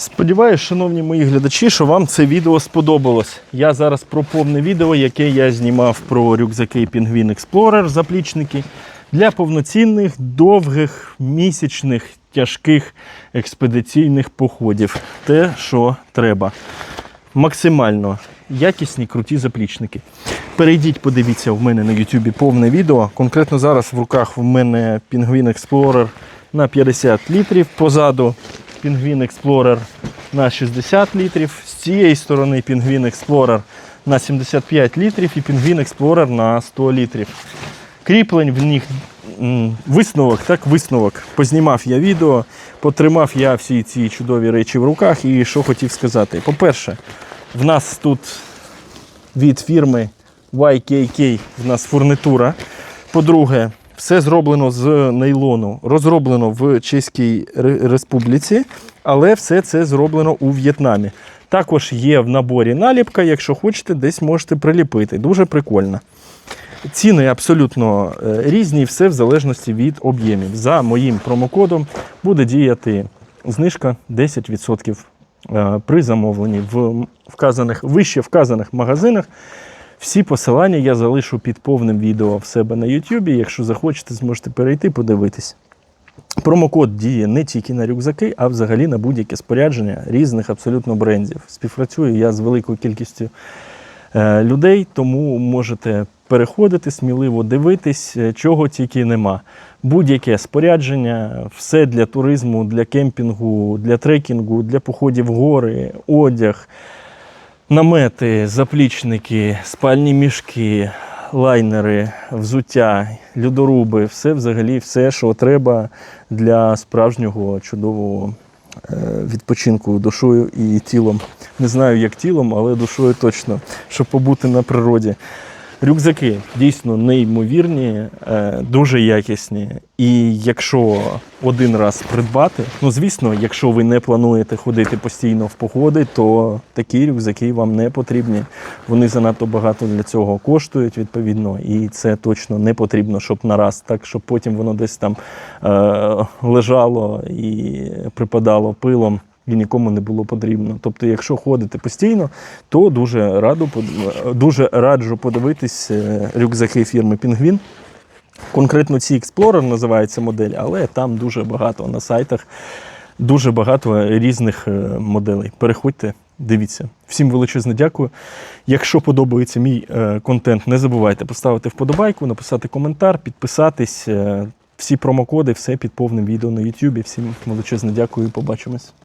Сподіваюсь, шановні мої глядачі, що вам це відео сподобалось. Я зараз про повне відео, яке я знімав про рюкзаки Penguin Explorer заплічники для повноцінних, довгих, місячних, тяжких експедиційних походів. Те, що треба. Максимально якісні, круті заплічники. Перейдіть, подивіться в мене на YouTube повне відео. Конкретно зараз в руках в мене Penguin Explorer на 50 літрів позаду. Penguin Explorer на 60 літрів. З цієї сторони Penguin Explorer на 75 літрів і Penguin Explorer на 100 літрів. Кріплень в них висновок, так, висновок. Познімав я відео, потримав я всі ці чудові речі в руках і що хотів сказати. По-перше, в нас тут від фірми YKK в нас фурнитура. По-друге, все зроблено з нейлону, розроблено в Чеській Республіці, але все це зроблено у В'єтнамі. Також є в наборі наліпка, якщо хочете, десь можете приліпити. Дуже прикольно. Ціни абсолютно е, різні, все в залежності від об'ємів. За моїм промокодом буде діяти знижка 10% е, при замовленні в вказаних, вище вказаних магазинах. Всі посилання я залишу під повним відео в себе на YouTube. Якщо захочете, зможете перейти, подивитись. Промокод діє не тільки на рюкзаки, а взагалі на будь-яке спорядження різних абсолютно брендів. Співпрацюю я з великою кількістю е, людей, тому можете переходити, сміливо дивитись, е, чого тільки нема. Будь-яке спорядження, все для туризму, для кемпінгу, для трекінгу, для походів в гори, одяг, намети, заплічники, спальні мішки, лайнери, взуття, льодоруби, все взагалі, все, що треба для справжнього чудового е, відпочинку душою і тілом. Не знаю, як тілом, але душою точно, щоб побути на природі. Рюкзаки дійсно неймовірні, е, дуже якісні. І якщо один раз придбати, ну звісно, якщо ви не плануєте ходити постійно в походи, то такі рюкзаки вам не потрібні. Вони занадто багато для цього коштують, відповідно, і це точно не потрібно, щоб нараз, так щоб потім воно десь там е, лежало і припадало пилом і нікому не було потрібно. Тобто, якщо ходите постійно, то дуже раду дуже раджу подивитись е, рюкзаки фірми Пінгвін. Конкретно ці Explorer називається модель, але там дуже багато на сайтах, дуже багато різних е, моделей. Переходьте, дивіться. Всім величезне дякую. Якщо подобається мій е, контент, не забувайте поставити вподобайку, написати коментар, підписатись. Всі промокоди, все під повним відео на YouTube. Всім величезне дякую побачимось.